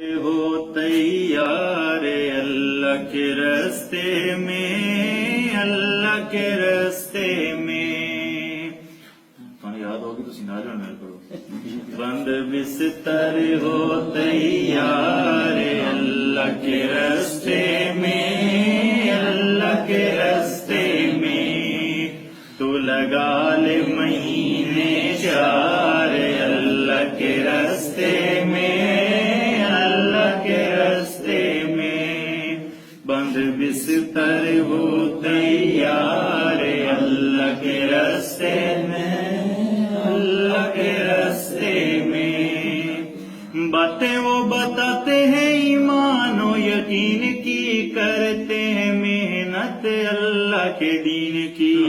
ہو تیار اللہ کے رستے میں، اللہ کے رستے میں۔ تمہیں یاد ہوگی تو سنگا جانا میرے کرو بند بستر ہو تیار اللہ کے رستے میں، اللہ کے رستے میں۔ تو لگا لے مہینے چار اللہ کے رستے میں بستر ہو تیار اللہ کے رستے میں، اللہ کے رستے میں۔ باتیں وہ بتاتے ہیں، ایمان و یقین کی کرتے ہیں، محنت اللہ کے دین کی۔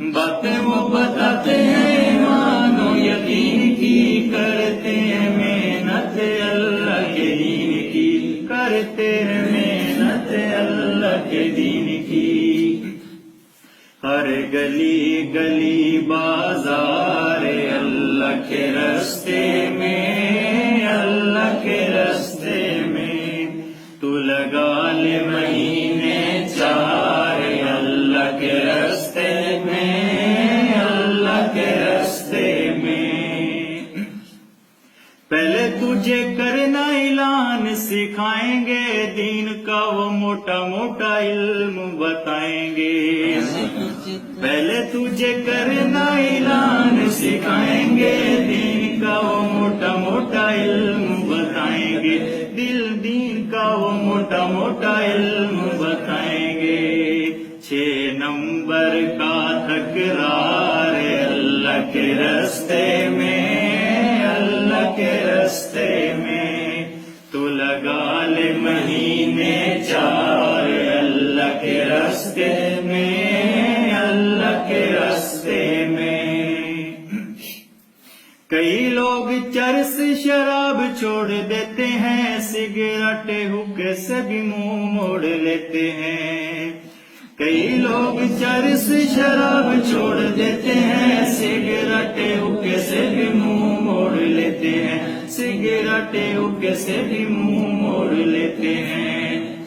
باتیں وہ بتاتے ہیں کے دین کی۔ ہر گلی گلی بازار اللہ کے رستے میں، اللہ کے رستے میں۔ تو لگا لے مہینے چار اللہ کے رستے میں، اللہ کے رستے میں۔ پہلے تجھے کرنا سکھائیں گے دین کا وہ موٹا موٹا علم بتائیں گے۔ پہلے تجھے کرنا اعلان، سکھائیں گے دین کا وہ موٹا موٹا علم بتائیں گے۔ دل دین کا وہ موٹا موٹا علم بتائیں گے۔ چھ نمبر کا تکرار اللہ کے رستے میں چار اللہ کے رستے میں اللہ کے رستے میں کئی لوگ چرس شراب چھوڑ دیتے ہیں سگریٹ حکے سے بھی منہ موڑ لیتے ہیں کئی لوگ چرس شراب چھوڑ دیتے ہیں سگریٹ حکے سے بھی منہ موڑ لیتے ہیں سگریٹ حکے سے بھی منہ موڑ لیتے ہیں۔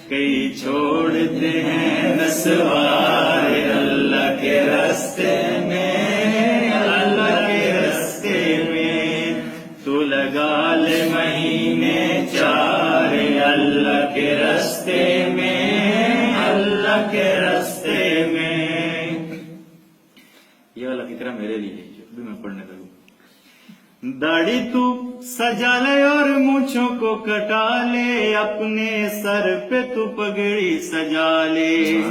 کئی چھوڑتے ہیں نسوار اللہ کے رستے میں، اللہ کے رستے میں۔ تو لگا لے مہینے چار اللہ کے رستے میں، اللہ کے رستے میں۔ یہ والا فکرہ میرے لیے جو بھی میں پڑھنے داڑھی تو سجا لے اور مونچھوں کو کٹا لے اپنے سر پہ تو پگڑی سجا لے۔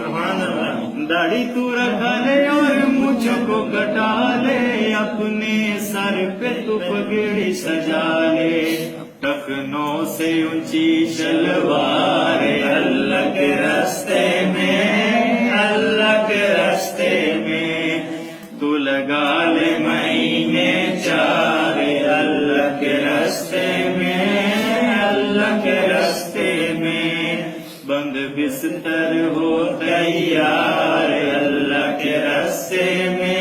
داڑھی تو رکھا لے اور مونچھوں کو کٹا لے اپنے سر پہ تو پگڑی سجا لے۔ ٹخنوں سے اونچی شلوار اللہ کے رستے میں اللہ کے رستے میں۔ تو لگا لے مہینے چار۔ رستے میں بند بستر ہو تیار اللہ کے رستے میں